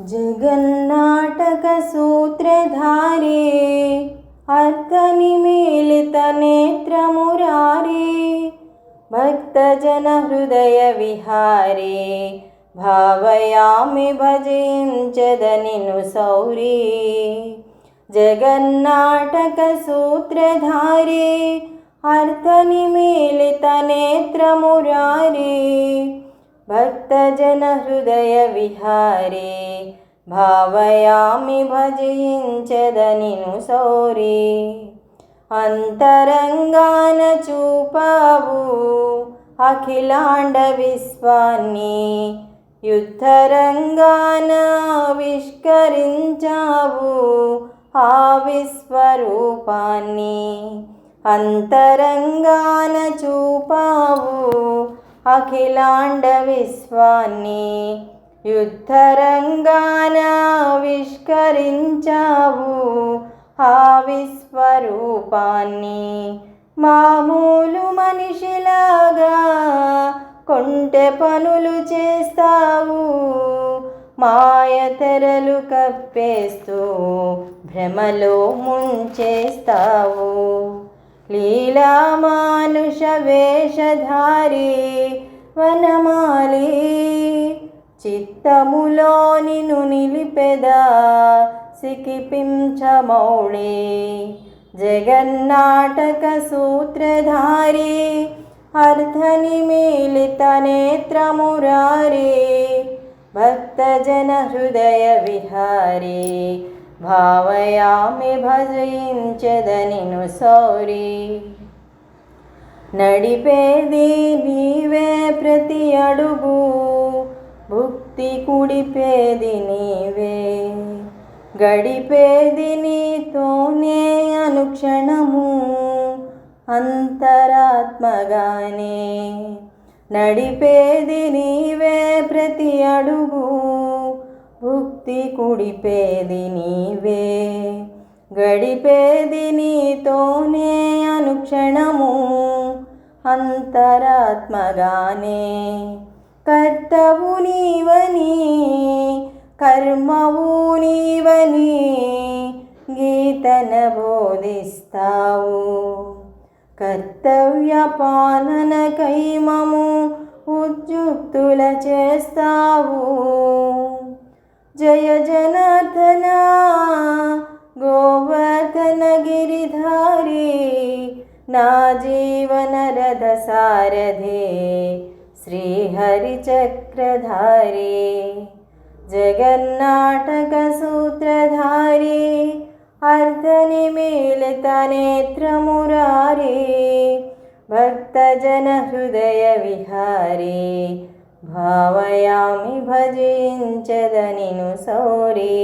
जगन्नाटकसूत्रधारे अर्थनिमीलितनेत्रमुरारे भक्तजनहृदयविहारे भावयामि सौरी। जगन्नाटकसूत्रधारे अर्थनिमीलितनेत्रमुरारे भक्तजनहृदयविहारे భావయామి భజించదనిను సౌరి అంతరంగాన చూపావు అఖిలాండ విశ్వాన్ని యుద్ధరంగాన విష్కరించావు ఆ విశ్వరూపాన్ని అంతరంగాన చూపావు అఖిలాండ విశ్వాన్ని యుద్ధరంగాన ఆవిష్కరించావు. ఆ విశ్వరూపాన్ని మామూలు మనిషిలాగా కొంటె పనులు చేస్తావు. మాయ తెరలు కప్పేస్తూ భ్రమలో ముంచేస్తావు. లీలా మానుష వేషధారి వనమాలి చిత్తములో నిను నిలిపెదా సికిపించమౌళే జగన్నాటక సూత్రధారి అర్థనిమీలిత భావయామి భజయించదనిను సౌరి. నడిపేది నీవే ప్రతి అడుగు భుక్తి కుడిపేది నీవే. గడిపేది నీతోనే అనుక్షణము అంతరాత్మగానే. నడిపేది నీవే ప్రతి అడుగు భుక్తి కుడిపేది నీవే గడిపేది నీతోనే అనుక్షణము అంతరాత్మగానే. కర్తవు నీవని కర్మవు నీవని గీతన బోధిస్తావు. కర్తవ్య పాలన కైమము ఉద్యుక్తుల చేస్తావు. जय जनार्दना गोवर्धनगिरिधारे नाजीवनरथसारथे श्रीहरिचक्रधारे जगन्नाटकसूत्रधारे अर्धनिमीलितनेत्रमुरारे भक्तजनहृदयविहारे భావయామి భజించదనిను సౌరీ